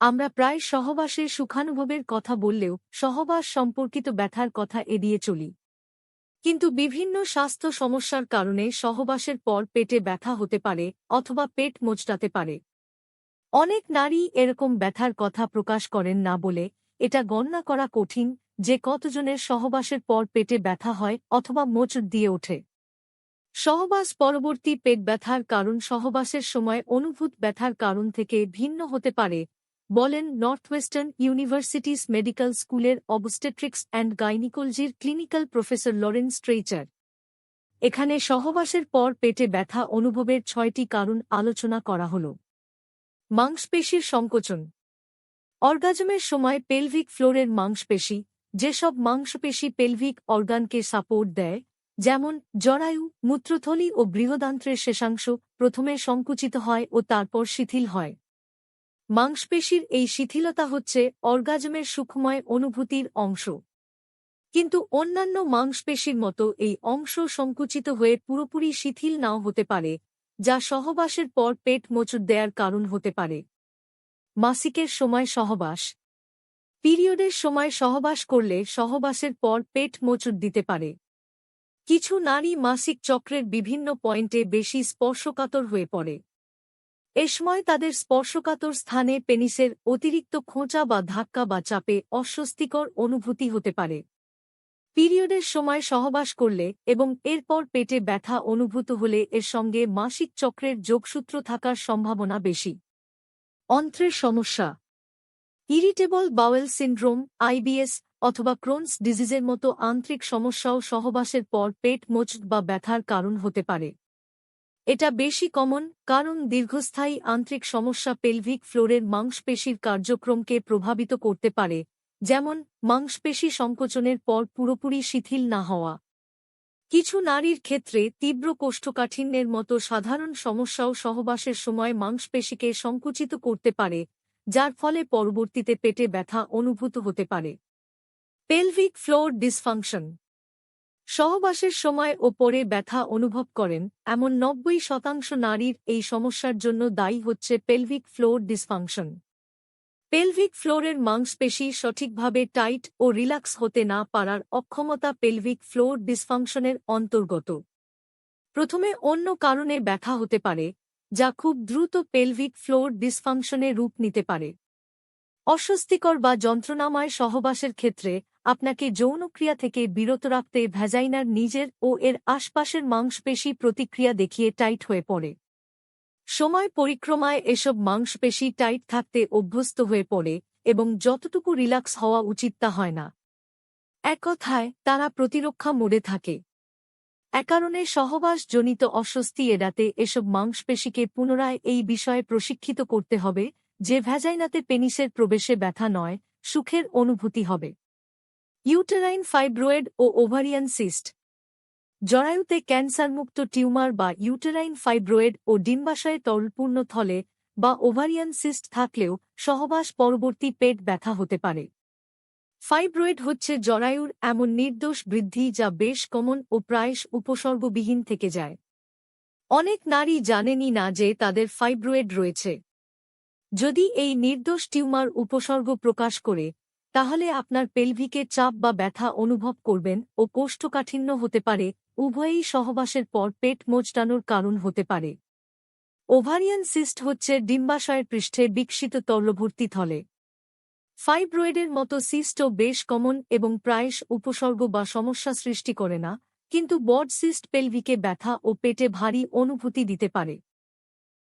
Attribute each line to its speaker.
Speaker 1: আমরা প্রায় সহবাসের সুখানুভবের কথা বললেও সহবাস সম্পর্কিত ব্যথার কথা এড়িয়ে চলি। কিন্তু বিভিন্ন স্বাস্থ্য সমস্যার কারণে সহবাসের পর পেটে ব্যথা হতে পারে অথবা পেট মোচটাতে পারে। অনেক নারী এরকম ব্যথার কথা প্রকাশ করেন না বলে এটা গণনা করা কঠিন যে কতজনের সহবাসের পর পেটে ব্যথা হয় অথবা মোচড় দিয়ে ওঠে। সহবাস পরবর্তী পেট ব্যথার কারণ সহবাসের সময় অনুভূত ব্যথার কারণ থেকে ভিন্ন হতে পারে বলেন নর্থওয়েস্টার্ন ইউনিভার্সিটিস মেডিকেল স্কুলের অবস্টেট্রিক্স অ্যান্ড গাইনিকোলজির ক্লিনিক্যাল প্রফেসর লরেন্স স্ট্রেইচার এখানে সহবাসের পর পেটে ব্যথা অনুভবের ছয়টি কারণ আলোচনা করা হল। মাংসপেশির সংকোচন। অর্গাজমের সময় পেলভিক ফ্লোরের মাংসপেশি, যেসব মাংসপেশি পেলভিক অর্গানকে সাপোর্ট দেয়, যেমন জরায়ু, মূত্রথলি ও বৃহদান্ত্রের শেষাংশ প্রথমে সংকুচিত হয় ও তারপর শিথিল হয়। মাংসপেশির এই শিথিলতা হচ্ছে অর্গাজমের সুখময় অনুভূতির অংশ। কিন্তু অন্যান্য মাংসপেশির মতো এই অংশ সংকুচিত হয়ে পুরোপুরি শিথিল নাও হতে পারে, যা সহবাসের পর পেট মোচড় দেয়ার কারণ হতে পারে। মাসিকের সময় সহবাস। পিরিয়ডের সময় সহবাস করলে সহবাসের পর পেট মোচড় দিতে পারে। কিছু নারী মাসিক চক্রের বিভিন্ন পয়েন্টে বেশি স্পর্শকাতর হয়ে পড়ে। এ সময় তাদের স্পর্শকাতর স্থানে পেনিসের অতিরিক্ত খোঁচা বা ধাক্কা বা চাপে অস্বস্তিকর অনুভূতি হতে পারে। পিরিয়ডের সময় সহবাস করলে এবং এরপর পেটে ব্যথা অনুভূত হলে এর সঙ্গে মাসিক চক্রের যোগসূত্র থাকার সম্ভাবনা বেশি। অন্ত্রের সমস্যা। ইরিটেবল বাওয়েল সিন্ড্রোম, আইবিএস, অথবা ক্রোনস ডিজিজের মতো আন্ত্রিক সমস্যাও সহবাসের পর পেট মোচ বা ব্যথার কারণ হতে পারে। এটা বেশি কমন, কারণ দীর্ঘস্থায়ী আন্ত্রিক সমস্যা পেলভিক ফ্লোরের মাংসপেশির কার্যক্রমকে প্রভাবিত করতে পারে, যেমন মাংসপেশি সংকোচনের পর পুরোপুরি শিথিল না হওয়া। কিছু নারীর ক্ষেত্রে তীব্র কোষ্ঠকাঠিন্যের মতো সাধারণ সমস্যাও সহবাসের সময় মাংসপেশিকে সংকুচিত করতে পারে, যার ফলে পরবর্তীতে পেটে ব্যথা অনুভূত হতে পারে। পেলভিক ফ্লোর ডিসফাংশন সহবাসের সময় ও পরে ব্যথা অনুভব করেন, এমন নব্বই শতাংশ নারীর এই সমস্যার জন্য দায়ী হচ্ছে পেলভিক ফ্লোর ডিসফাংশন পেলভিক ফ্লোরের মাংসপেশি সঠিকভাবে টাইট ও রিল্যাক্স হতে না পারার অক্ষমতা পেলভিক ফ্লোর ডিসফাংশনের অন্তর্গত। প্রথমে অন্য কারণে ব্যথা হতে পারে, যা খুব দ্রুত পেলভিক ফ্লোর ডিসফাংশনে রূপ নিতে পারে। অস্বস্তিকর বা যন্ত্রণাময় সহবাসের ক্ষেত্রে, আপনাকে যৌনক্রিয়া থেকে বিরত রাখতে ভ্যাজাইনার নিজের ও এর আশপাশের মাংসপেশি প্রতিক্রিয়া দেখিয়ে টাইট হয়ে পড়ে। সময় পরিক্রমায় এসব মাংসপেশি টাইট থাকতে অভ্যস্ত হয়ে পড়ে এবং যতটুকু রিল্যাক্স হওয়া উচিত তা হয় না। এক কথায়, তারা প্রতিরক্ষা মোড়ে থাকে। একারণে সহবাসজনিত অস্বস্তি এড়াতে এসব মাংসপেশিকে পুনরায় এই বিষয়ে প্রশিক্ষিত করতে হবে যে ভ্যাজাইনাতে পেনিসের প্রবেশে ব্যথা নয়, সুখের অনুভূতি হবে। ইউটেরাইন ফাইব্রোয়েড ও ওভারিয়ান সিস্ট। জরায়ুতে ক্যান্সারমুক্ত টিউমার বা ইউটেরাইন ফাইব্রোয়েড ও ডিম্বাশয়ে তরলপূর্ণ থলে বা ওভারিয়ান সিস্ট থাকলেও সহবাস পরবর্তী পেট ব্যথা হতে পারে। ফাইব্রয়েড হচ্ছে জরায়ুর এমন নির্দোষ বৃদ্ধি যা বেশ কমন ও প্রায়শ উপসর্গবিহীন থেকে যায়। অনেক নারী জানেনই না যে তাদের ফাইব্রয়েড রয়েছে। যদি এই নির্দোষ টিউমার উপসর্গ প্রকাশ করে, তাহলে আপনার পেলভিকে চাপ বা ব্যথা অনুভব করবেন ও কোষ্ঠকাঠিন্য হতে পারে, উভয়ই সহবাসের পর পেট মোচটানোর কারণ হতে পারে। ওভারিয়ান সিস্ট হচ্ছে ডিম্বাশয়ের পৃষ্ঠে বিকশিত তরলভর্তি থলে। ফাইব্রয়েডের মতো সিস্টও বেশ কমন এবং প্রায়শ উপসর্গ বা সমস্যা সৃষ্টি করে না, কিন্তু বড সিস্ট পেলভিকে ব্যথা ও পেটে ভারী অনুভূতি দিতে পারে।